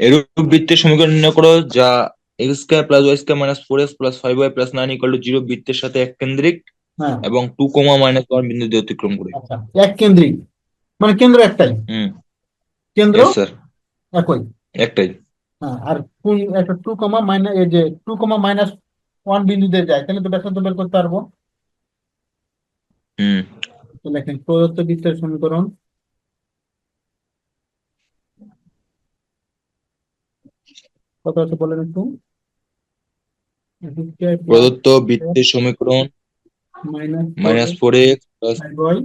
এরূপ বৃত্তের সমীকরণ নির্ণয় করো যা x square plus y square minus four x plus five y plus nine equal to zero বৃত্তের সাথে এক কেন্দ্রিক হ্যাঁ। এবং টু কমা মাইনাস ওয়ান বিন্দু দিয়ে অতিক্রম করে। আচ্ছা এক কেন্দ্রিক মানে কেন্দ্র একটাই? হুম। কেন্দ্র স্যার একই? একটাই। হ্যাঁ আর কোন একটা টু কমা মাইনাস এই যে টু কমা মাইনাস ওয়ান বিন্দুতে যায় তাহলে তো ব্যাসার্ধ বের করতে পারব। হুম। লেখেন প্রদত্ত বৃত্তের সমীকরণ কত আছে বলেন একটু? প্রদত্ত বৃত্তের সমীকরণ minus four x plus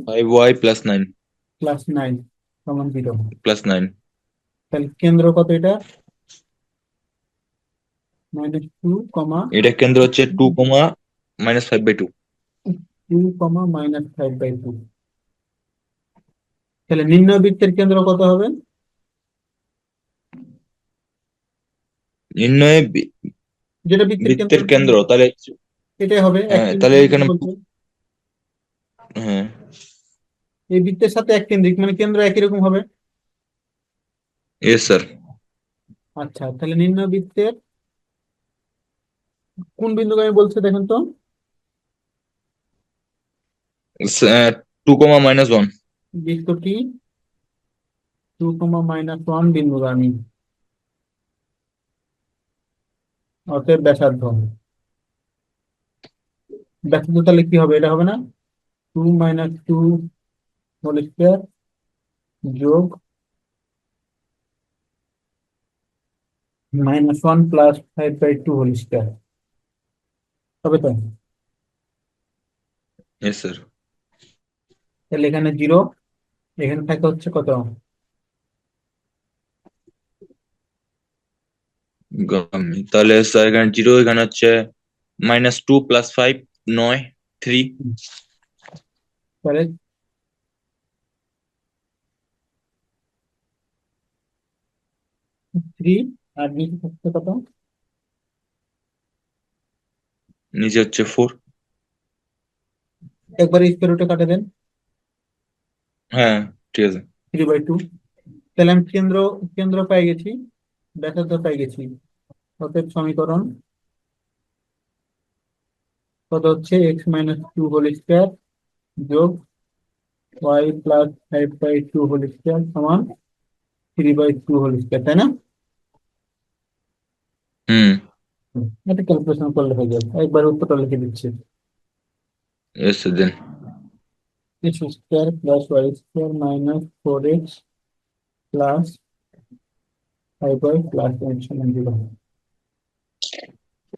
five y plus nine plus nine সমান জিরো প্লাস নাইন তাহলে কেন্দ্র কত এটা? মাইনাস টু কমা এটা কেন্দ্র হচ্ছে two comma minus five by two two comma minus five by two তাহলে নিম্ন বৃত্তের কেন্দ্র কত হবে? নির্ণয়ে যেটা বৃত্তের কেন্দ্র তাহলে এটাই হবে হ্যাঁ, তাহলে এখানে- হ্যাঁ। এই বৃত্তের সাথে এক কেন্দ্রিক মানে কেন্দ্র একই রকম হবে? ইয়েস স্যার আচ্ছা তাহলে নির্ণয় বৃত্তের কোন বিন্দুকে আমি বলছি দেখেন তো? টু কমা মাইনাস ওয়ান বৃত্তটি টু কমা মাইনাস ওয়ান বিন্দুগামী। অতএব ব্যাসার্ধ ব্যাসার্ধ তাহলে কি হবে? এটা হবে না? Two minus two whole square যোগ minus one plus five by two whole square হবে তো? তাহলে এখানে জিরো এখানে থাকে হচ্ছে কত? তাহলে স্যার এখানে জিরো এখানে হচ্ছে মাইনাস টু প্লাস ফাইভ নয় থ্রি তাহলে থ্রি আর নিচে থাকছে কত? নিচে হচ্ছে ফোর একবার স্কোয়ার রুটে কাটে দেন। হ্যাঁ ঠিক আছে। থ্রি বাই টু তাহলে আমি কেন্দ্র কেন্দ্র পেয়ে গেছি ব্যাসার্ধ পেয়ে গেছি। অতএব সমীকরণ কত হচ্ছে? X minus two whole square যোগ y plus five by two whole square সমান three by two whole square তাই না? হুম। এটা ক্যালকুলেশন করলে হয়ে যাবে। একবার উত্তরটা লিখে দিচ্ছি। Sir then x square plus y square minus four x plus five y plus one সমান zero